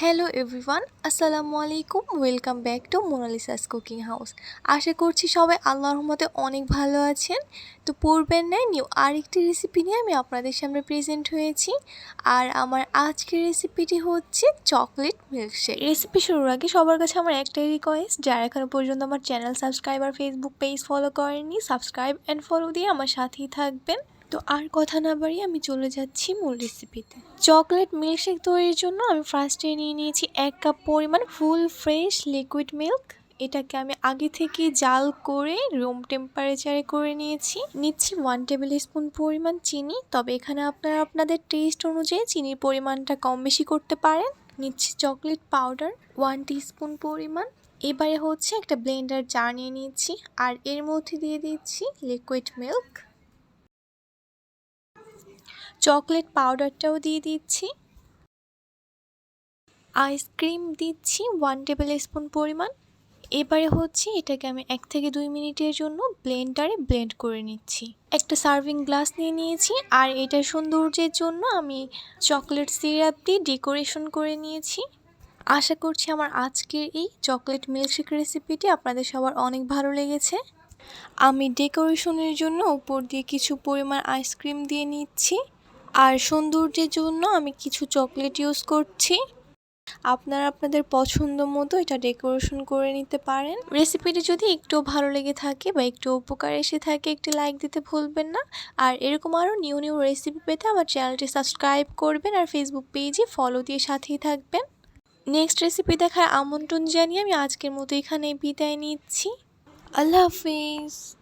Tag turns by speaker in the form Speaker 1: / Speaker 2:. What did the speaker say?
Speaker 1: Hello everyone আসসালামু আলাইকুম welcome back to Monalisa's cooking house আশা করছি সবাই আল্লাহর রহমতে অনেক ভালো আছেন। তো পূর্বের ন্যায় নিউ আরেকটি রেসিপি নিয়ে আমি আপনাদের সামনে প্রেজেন্ট হয়েছি। আর আমার আজকের রেসিপিটি হচ্ছে চকলেট মিল্কশেক রেসিপি শুরুর আগে সবার কাছে আমার একটাই রিকোয়েস্ট যারা এখনও পর্যন্ত আমার চ্যানেল সাবস্ক্রাইব আর ফেসবুক পেজ ফলো করেননি সাবস্ক্রাইব অ্যান্ড ফলো দিয়ে আমার সাথেই থাকবেন। তো আর কথা না বাড়িয়ে আমি চলে যাচ্ছি মূল রেসিপিতে চকলেট মিল্কশেক তৈরির জন্য আমি ফার্স্টে নিয়ে নিয়েছি এক কাপ পরিমাণ ফুল ফ্রেশ লিকুইড মিল্ক এটাকে আমি আগে থেকে জাল করে রুম টেম্পারেচারে করে নিয়েছি। নিচ্ছি ওয়ান টেবিল স্পুন পরিমাণ চিনি। তবে এখানে আপনারা আপনাদের টেস্ট অনুযায়ী চিনির পরিমাণটা কম বেশি করতে পারেন। নিচ্ছি চকলেট পাউডার ওয়ান স্পুন পরিমাণ। এবারে হচ্ছে একটা ব্লেন্ডার জার নিয়ে নিচ্ছি। আর এর মধ্যে দিয়ে দিচ্ছি লিকুইড মিল্ক চকলেট পাউডারটাও দিয়ে দিচ্ছি। আইসক্রিম দিচ্ছি ওয়ান টেবিল স্পুন পরিমাণ। এবারে হচ্ছে এটাকে আমি এক থেকে দুই মিনিটের জন্য ব্লেন্ডারে ব্লেন্ড করে নিচ্ছি। একটা সার্ভিং গ্লাস নিয়ে নিয়েছি, আর এটা সৌন্দর্যের জন্য আমি চকলেট সিরাপ দিয়ে ডেকোরেশন করে নিয়েছি। আশা করছি আমার আজকের এই চকলেট মিল্কশেক রেসিপিটি আপনাদের সবার অনেক ভালো লেগেছে। আমি ডেকোরেশনের জন্য উপর দিয়ে কিছু পরিমাণ আইসক্রিম দিয়ে নিচ্ছি। আর সৌন্দর্যের জন্য আমি কিছু চকলেট ইউজ করছি। আপনারা আপনাদের পছন্দ মতো এটা ডেকোরেশন করে নিতে পারেন। রেসিপিটি যদি একটু ভালো লেগে থাকে বা একটু উপকার এসে থাকে, একটি লাইক দিতে ভুলবেন না। আর এরকম আরও নিউ নিউ রেসিপি পেতে আমার চ্যানেলটি সাবস্ক্রাইব করবেন আর ফেসবুক পেজে ফলো দিয়ে সাথেই থাকবেন। নেক্সট রেসিপি দেখার আমন্ত্রণ জানিয়ে আমি আজকের মতো এখানে বিদায় নিচ্ছি। আল্লাহ হাফিজ।